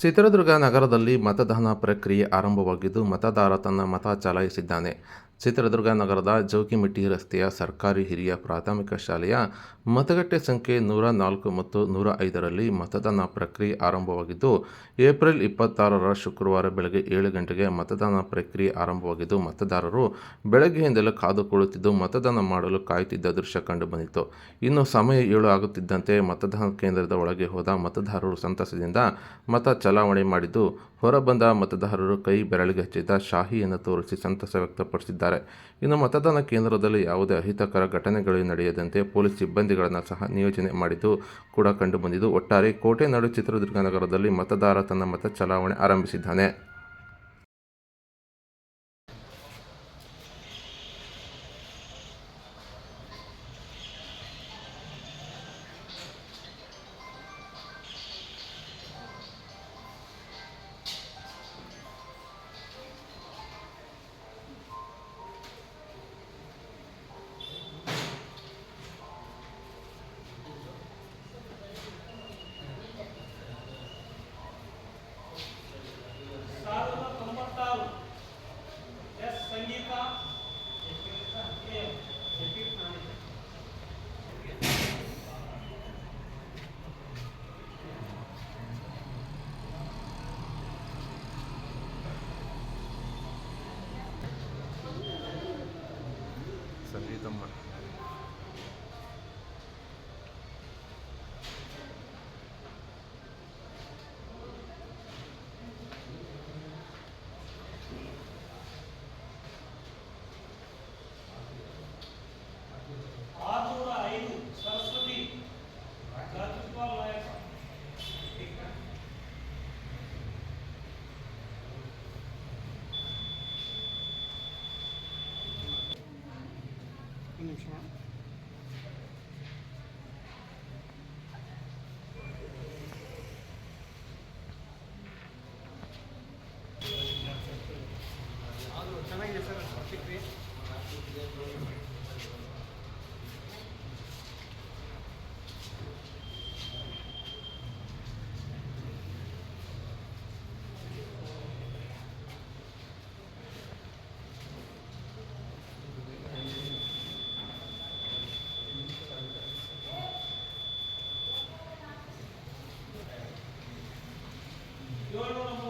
ಚಿತ್ರದುರ್ಗ ನಗರದಲ್ಲಿ ಮತದಾನ ಪ್ರಕ್ರಿಯೆ ಆರಂಭವಾಗಿದ್ದು ಮತದಾರ ತನ್ನ ಮತ ಚಲಾಯಿಸಿದ್ದಾನೆ. ಚಿತ್ರದುರ್ಗ ನಗರದ ಜೋಗಿಮಿಟ್ಟಿ ರಸ್ತೆಯ ಸರ್ಕಾರಿ ಹಿರಿಯ ಪ್ರಾಥಮಿಕ ಶಾಲೆಯ ಮತಗಟ್ಟೆ ಸಂಖ್ಯೆ ನೂರ ನಾಲ್ಕು ಮತ್ತು ನೂರ ಐದರಲ್ಲಿ ಮತದಾನ ಪ್ರಕ್ರಿಯೆ ಆರಂಭವಾಗಿದ್ದು, ಏಪ್ರಿಲ್ ಇಪ್ಪತ್ತಾರರ ಶುಕ್ರವಾರ ಬೆಳಗ್ಗೆ ಏಳು ಗಂಟೆಗೆ ಮತದಾನ ಪ್ರಕ್ರಿಯೆ ಆರಂಭವಾಗಿದ್ದು, ಮತದಾರರು ಬೆಳಗ್ಗೆಯಿಂದಲೇ ಕಾದುಕೊಳ್ಳುತ್ತಿದ್ದು, ಮತದಾನ ಮಾಡಲು ಕಾಯುತ್ತಿದ್ದ ದೃಶ್ಯ ಕಂಡುಬಂದಿತ್ತು. ಇನ್ನು ಸಮಯ ಏಳು ಆಗುತ್ತಿದ್ದಂತೆ ಮತದಾನ ಕೇಂದ್ರದ ಒಳಗೆ ಹೋದ ಮತದಾರರು ಸಂತಸದಿಂದ ಮತ ಚಲಾವಣೆ ಮಾಡಿದ್ದು, ಹೊರಬಂದ ಮತದಾರರು ಕೈ ಬೆರಳಿಗೆ ಹಚ್ಚಿದ್ದ ಶಾಹಿಯನ್ನು ತೋರಿಸಿ ಸಂತಸ ವ್ಯಕ್ತಪಡಿಸಿದ್ದಾರೆ. ಇನ್ನು ಮತದಾನ ಕೇಂದ್ರದಲ್ಲಿ ಯಾವುದೇ ಅಹಿತಕರ ಘಟನೆಗಳು ನಡೆಯದಂತೆ ಪೊಲೀಸ್ ಸಿಬ್ಬಂದಿಗಳನ್ನು ಸಹ ನಿಯೋಜನೆ ಮಾಡಿದ್ದು ಕೂಡ ಕಂಡುಬಂದಿದ್ದು ಒಟ್ಟಾರೆ ಕೋಟೆನಾಡು ಚಿತ್ರದುರ್ಗ ನಗರದಲ್ಲಿ ಮತದಾರ ತನ್ನ ಮತ ಚಲಾವಣೆ ಆರಂಭಿಸಿದ್ದಾನೆ. ಸಂಗೀತಮ್ಮ ನಿಮಿಷ ಏಳ್ನೂರ ಮೂವತ್ತೈದು ಏಟಿ ನಮ್ಮ